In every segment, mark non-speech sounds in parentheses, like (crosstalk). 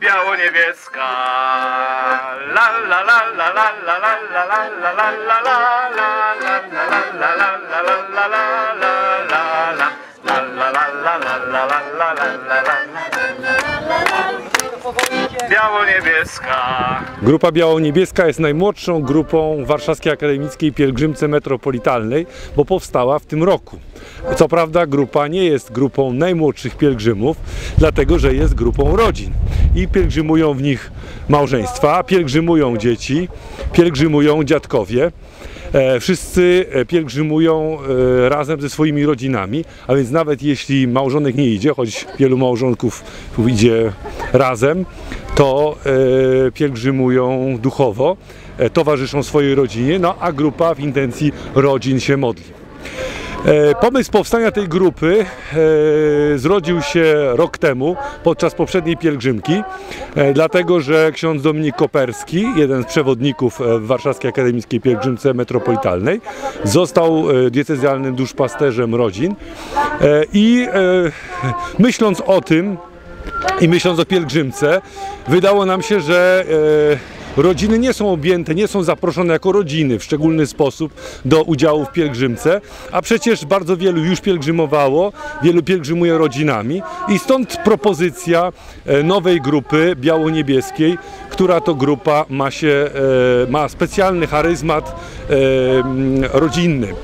Biało-niebieska La la la la la la la la la la la la la la la la la la Biało-niebieska Grupa Biało-Niebieska jest najmłodszą grupą Warszawskiej Akademickiej Pielgrzymce Metropolitalnej, bo powstała w tym roku. Co prawda grupa nie jest grupą najmłodszych pielgrzymów, dlatego że jest grupą rodzin i pielgrzymują w nich małżeństwa, pielgrzymują dzieci, pielgrzymują dziadkowie. E, Wszyscy e, pielgrzymują e, razem ze swoimi rodzinami, a więc nawet jeśli małżonek nie idzie, choć wielu małżonków idzie razem, to e, pielgrzymują duchowo, e, towarzyszą swojej rodzinie, no a grupa w intencji rodzin się modli. E, Pomysł powstania tej grupy e, zrodził się rok temu podczas poprzedniej pielgrzymki, e, dlatego że ksiądz Dominik Koperski, jeden z przewodników w Warszawskiej Akademickiej Pielgrzymce Metropolitalnej, został diecezjalnym duszpasterzem rodzin i myśląc o tym, i myśląc o pielgrzymce, wydało nam się, że e, rodziny nie są objęte, nie są zaproszone jako rodziny w szczególny sposób do udziału w pielgrzymce, a przecież bardzo wielu już pielgrzymowało, wielu pielgrzymuje rodzinami i stąd propozycja e, nowej grupy biało-niebieskiej, która to grupa ma się, e, ma specjalny charyzmat e, rodzinny.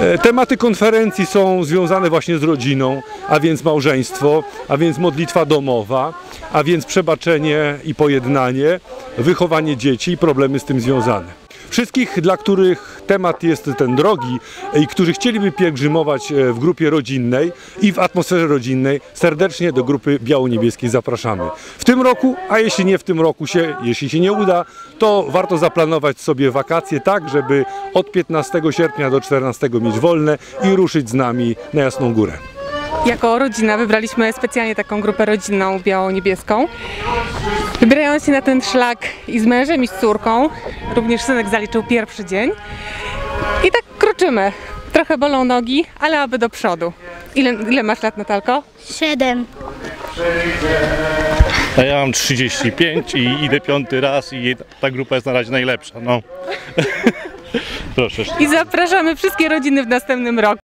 E, Tematy konferencji są związane właśnie z rodziną, a więc małżeństwo, a więc modlitwa domowa, a więc przebaczenie i pojednanie, wychowanie dzieci i problemy z tym związane. Wszystkich, dla których temat jest ten drogi i którzy chcieliby pielgrzymować e, w grupie rodzinnej i w atmosferze rodzinnej, serdecznie do grupy biało-niebieskiej zapraszamy. W tym roku, a jeśli nie w tym roku się, jeśli się nie uda, to warto zaplanować sobie wakacje tak, żeby od 15 sierpnia do 14 mieć wolne i ruszyć z nami na Jasną Górę. Jako rodzina wybraliśmy specjalnie taką grupę rodzinną biało-niebieską. Wybierając się na ten szlak i z mężem i z córką, również synek zaliczył pierwszy dzień. I tak kroczymy. Trochę bolą nogi, ale aby do przodu. Ile, ile masz lat, Natalko? Siedem. A ja mam 35 i idę piąty raz i ta grupa jest na razie najlepsza. No. (laughs) Proszę. I zapraszamy wszystkie rodziny w następnym roku.